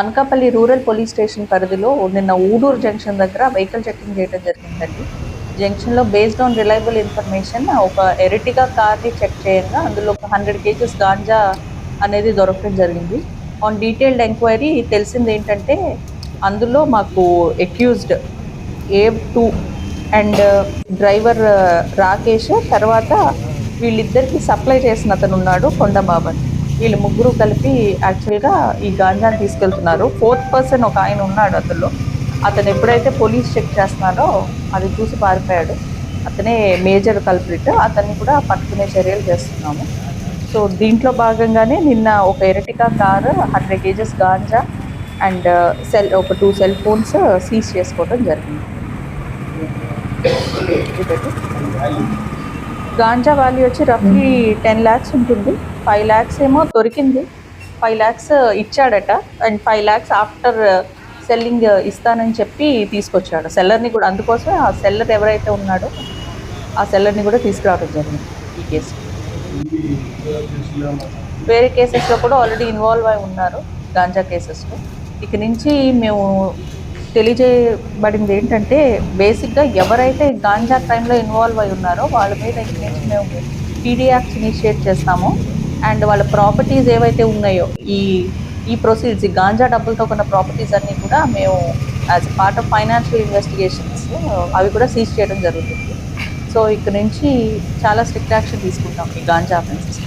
Anakapalli rural police station పరిధిలో నిన్న Uduru junction దగ్గర వెహికల్ చెకింగ్ చేయడం జరిగిందండి. జంక్షన్లో బేస్డ్ ఆన్ రిలయబుల్ ఇన్ఫర్మేషన్ ఒక ఎరిటిగా కార్ని చెక్ చేయగా అందులో ఒక హండ్రెడ్ కేజెస్ గాంజా అనేది దొరకడం జరిగింది. ఆన్ డీటెయిల్డ్ ఎంక్వైరీ తెలిసింది ఏంటంటే అందులో మాకు accused A two and driver Rakesh తర్వాత వీళ్ళిద్దరికి సప్లై చేసిన అతను ఉన్నాడు కొండబాబన్. వీళ్ళు ముగ్గురు కలిపి యాక్చువల్గా ఈ గాంజాని తీసుకెళ్తున్నారు. ఫోర్త్ పర్సన్ ఒక ఆయన ఉన్నాడు అందులో అతను ఎప్పుడైతే పోలీస్ చెక్ చేస్తున్నారో అది చూసి పారిపోయాడు. అతనే మేజర్ కల్ప్రిట్ అతన్ని కూడా పట్టుకునే చర్యలు చేస్తున్నాము. సో దీంట్లో భాగంగానే నిన్న ఒక Ertiga car hundred kgs ganja and cell ఒక టూ సెల్ ఫోన్స్ సీజ్ చేసుకోవడం జరిగింది. గాంజా వాల్యూ వచ్చి రఫ్లీ టెన్ ల్యాక్స్ ఉంటుంది. ఫైవ్ ల్యాక్స్ ఏమో దొరికింది. Five lakhs uh, ఇచ్చాడట. And five lakhs after uh, selling uh, ఇస్తానని చెప్పి తీసుకొచ్చాడు. సెల్లర్ని కూడా అందుకోసమే ఆ సెల్లర్ ఎవరైతే ఉన్నాడో ఆ సెల్లర్ని కూడా తీసుకురావడం జరిగింది ఈ కేసు. వేరే కేసెస్లో కూడా ఆల్రెడీ ఇన్వాల్వ్ అయి ఉన్నారు గాంజా కేసెస్లో. ఇక నుంచి మేము తెలియజేయబడింది ఏంటంటే బేసిక్గా ఎవరైతే గాంజా క్రైమ్లో ఇన్వాల్వ్ అయి ఉన్నారో వాళ్ళ మీద ఇక నుంచి మేము పీడీ యాక్ట్స్ ఇనిషియేట్ చేస్తాము. అండ్ వాళ్ళ ప్రాపర్టీస్ ఏవైతే ఉన్నాయో ఈ ఈ ప్రొసీడ్స్ ఈ గాంజా డబ్బులతో కొన్న ప్రాపర్టీస్ అన్నీ కూడా మేము as part of financial investigations అవి కూడా సీజ్ చేయడం జరుగుతుంది. సో ఇక్కడ నుంచి చాలా స్ట్రిక్ట్ యాక్షన్ తీసుకుంటాం ఈ గాంజా అఫెన్సెస్